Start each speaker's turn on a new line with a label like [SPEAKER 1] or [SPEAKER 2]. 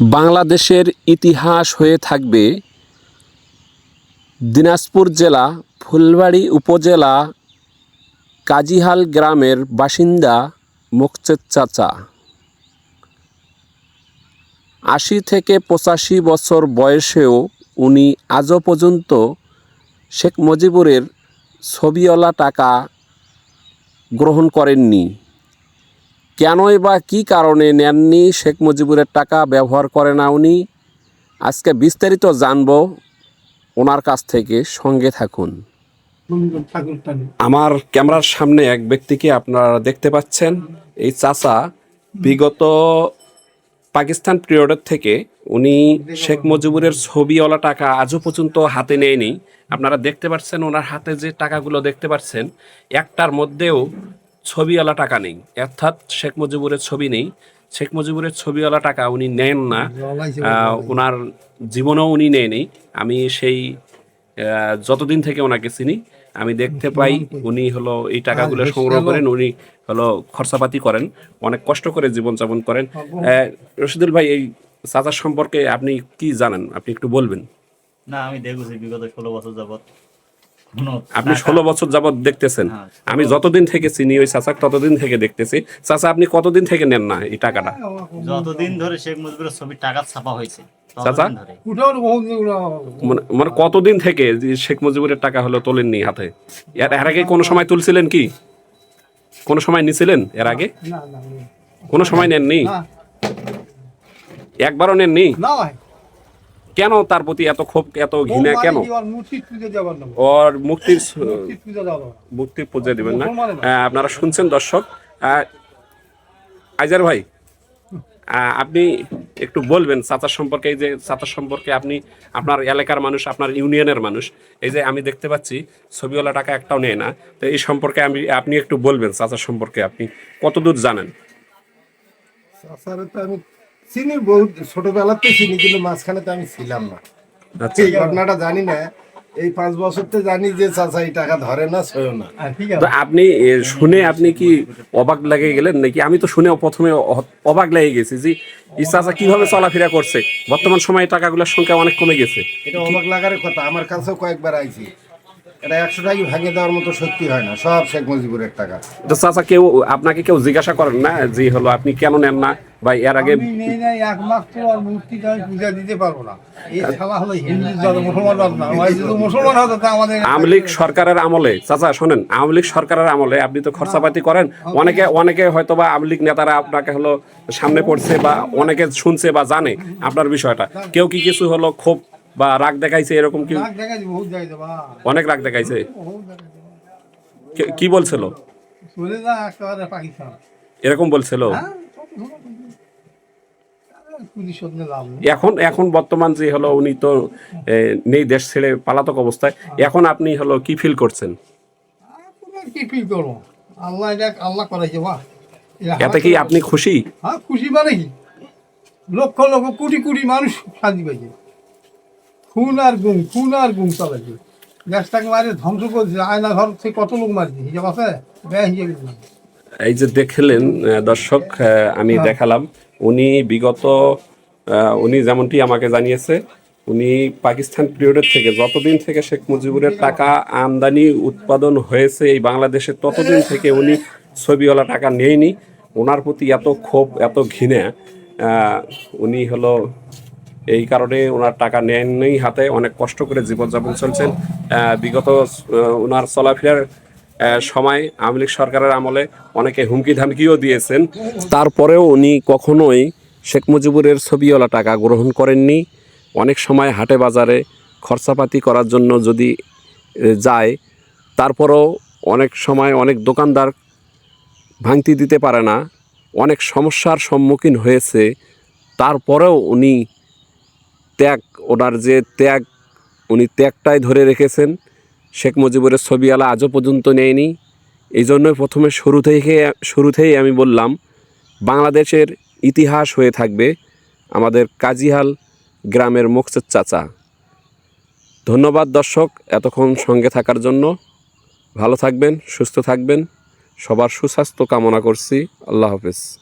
[SPEAKER 1] বাংলাদেশের ইতিহাস হয়ে থাকবে দিনাজপুর জেলা, ফুলবাড়ি উপজেলা, কাজিহাল গ্রামের বাসিন্দা মোকচেদ চাচা। আশি থেকে পঁচাশি বছর বয়সেও উনি আজও পর্যন্ত শেখ মুজিবুরের ছবিওয়ালা টাকা গ্রহণ করেননি। কেনই বা কী কারণে নেননি? শেখ মুজিবুরের টাকা ব্যবহার করে না উনি? আজকে বিস্তারিত জানব ওনার কাছ থেকে। সঙ্গে থাকুন। আমার ক্যামেরার সামনে এক ব্যক্তিকে আপনারা দেখতে পাচ্ছেন। এই চাচা বিগত পাকিস্তান পিরিয়ডের থেকে উনি শেখ মুজিবুরের ছবিওয়ালা টাকা আজও পর্যন্ত হাতে নেয়নি। আপনারা দেখতে পাচ্ছেন ওনার হাতে যে টাকাগুলো দেখতে পাচ্ছেন, একটার মধ্যেও ছবিওয়ালা টাকা নেই। অর্থাৎ শেখ মুজিবুরের ছবি নেই। শেখ মুজিবুরের ছবিওয়ালা টাকা উনি নেন না। ওনার জীবনেও উনি নেয়নি। আমি সেই যতদিন থেকে ওনাকে চিনি আমি দেখতে পাই উনি হলো এই টাকাগুলো সংগ্রহ করেন উনি হলো খরচাপাতি করেন অনেক কষ্ট করে জীবনযাপন করেন। আহ, রশিদুল ভাই এই চাচার সম্পর্কে আপনি কি জানেন? আপনি একটু বলবেন।
[SPEAKER 2] না আমি দেখেছি বিগত ষোলো বছর যাবত
[SPEAKER 1] আপনি ষোলো বছর যাবত দেখতেছেন।
[SPEAKER 2] হ্যাঁ,
[SPEAKER 1] আমি যতদিন থেকে চিনি ওই চাচা ততদিন থেকে দেখতেছি। চাচা আপনি কতদিন থেকে নেন না এই টাকাটা?
[SPEAKER 2] যতদিন ধরে শেখ মুজিবুরের ছবি টাকা ছাপা হয়েছে
[SPEAKER 1] চাচা? মানে- মানে কতদিন থেকে যে শেখ মুজিবুরের টাকা হলো তোলেননি হাতে? এর এর আগে কোনো সময় তুলছিলেন কি? কোনো সময় নিছিলেন এর আগে? কোনো সময় নেননি? একবারও নেননি? কেন তার প্রতি এত ক্ষোভ এত ঘৃণা কেন? ওর মুক্তির মুক্তির পূজা দিবেন না। আপনারা শুনছেন দর্শক। আইজার ভাই আপনি একটু বলবেন চাচার সম্পর্কে এই যে চাচার সম্পর্কে আপনি আপনার এলাকার মানুষ আপনার ইউনিয়নের মানুষ এই যে আমি দেখতে পাচ্ছি ছবিওয়ালা টাকা একটাও নেয় না। তো এই সম্পর্কে আমি আপনি একটু বলবেন চাচার সম্পর্কে আপনি কতদূর জানেন?
[SPEAKER 3] চাচারে তো আমি চিনি বহুত ছোটবেলাতে চিনি কিন্তু মাঝখানে তো আমি ছিলাম না।
[SPEAKER 1] আচ্ছা।
[SPEAKER 3] এই ঘটনাটা জানি না এই পাঁচ বছর তো জানি যে চাচা এই টাকা ধরে না ছয় না।
[SPEAKER 1] তো আপনি শুনে আপনি কি অবাক লাগে গেলেন? নাকি আমি তো শুনে প্রথমে অবাক লেগে গেছি যে এই চাচা কীভাবে চলাফেরা করছে? বর্তমান সময়ে টাকাগুলোর সংখ্যা অনেক কমে গেছে।
[SPEAKER 3] এটা অবাক লাগার কথা আমার কাছেও কয়েকবার আইছি। এটা একশো টাকা ভাঙে দেওয়ার মতো সত্যি হয় না সব শেখ মুজিবুরের টাকা।
[SPEAKER 1] তো চাচা কেউ আপনাকে কেউ জিজ্ঞাসা করেন না যে হলো আপনি কেন নেন না? বা এর আগে
[SPEAKER 4] নেই নাই একমাত্র আর মূর্তিটা আমি পূজা দিতে পারব না। এই খেলা হলো হিন্দু জাত মুসলমান জাত না। ওই যদি মুসলমান হতো তা আমাদের
[SPEAKER 1] আওয়ামী লীগ সরকারের আমলে চাচা শোনেন আওয়ামী লীগ সরকারের আমলে আপনি তো খরচাপাতি করেন। অনেকে অনেকে হয়তো বা আওয়ামী লীগ নেতারা আপনাকে হলো সামনে পড়ছে বা অনেকে শুনছে বা জানে আপনার বিষয়টা। কেউ কি কিছু হলো ক্ষোভ বা রাগ দেখাইছে এরকম কি? অনেক রাগ দেখাইছে। কে- বলছিল? এরকম বলছিল
[SPEAKER 4] হ্যাঁ প্রতিশোধ নিয়ে লাভ নেই
[SPEAKER 1] এখন এখন বর্তমান যে হলো উনি তো নেই দেশ ছেড়ে পালাতক অবস্থায় এখন আপনি হলো কি ফিল করছেন?
[SPEAKER 4] কি ফিল করব? আল্লাহ এটা আল্লাহ করাইছে বা এটা
[SPEAKER 1] এতে কি আপনি খুশি?
[SPEAKER 4] হ্যাঁ খুশি মানে কি? লক্ষ লক্ষ কোটি কোটি মানুষ শান্তি পাইছে। খুন আর গুম খুন আর গুম চালাইছে। মারে ধ্বংস করছে। আয়না ঘর থেকে কত লোক মারছে? হিসাব আছে? ব্যয় হিসেবে।
[SPEAKER 1] এই যে দেখলেন দর্শক আমি দেখালাম। উনি বিগত উনি যেমনটি আমাকে জানিয়েছে উনি পাকিস্তান পিরিয়ডের থেকে যতদিন থেকে শেখ মুজিবুরের টাকা আমদানি উৎপাদন হয়েছে এই বাংলাদেশে ততদিন থেকে উনি ছবিওয়ালা টাকা নেয়নি। ওনার প্রতি এত ক্ষোভ এত ঘৃণা উনি হলো এই কারণে ওনার টাকা নেননি হাতে অনেক কষ্ট করে জীবনযাপন চলছেন। বিগত ওনার চলাফেরার সময় আওয়ামী লীগ সরকারের আমলে অনেকে হুমকি ধামকিও দিয়েছেন। তারপরেও উনি কখনোই শেখ মুজিবুরের ছবিওয়ালা টাকা গ্রহণ করেননি। অনেক সময় হাটে বাজারে খরচাপাতি করার জন্য যদি যায়, তারপরেও অনেক সময় অনেক দোকানদার ভাঙতি দিতে পারে না। অনেক সমস্যার সম্মুখীন হয়েছে। তারপরেও উনি ত্যাগ, ওনার যে ত্যাগ, উনি ত্যাগটাই ধরে রেখেছেন। শেখ মুজিবুরের ছবিওয়ালা আজও পর্যন্ত নেয়নি। এই জন্যই প্রথমে শুরু থেকে শুরুতেই আমি বললাম, বাংলাদেশের ইতিহাস হয়ে থাকবে আমাদের কাজিহাল গ্রামের মোকসেদ চাচা। ধন্যবাদ দর্শক এতক্ষণ সঙ্গে থাকার জন্য। ভালো থাকবেন, সুস্থ থাকবেন। সবার সুস্বাস্থ্য কামনা করছি। আল্লাহ হাফেজ।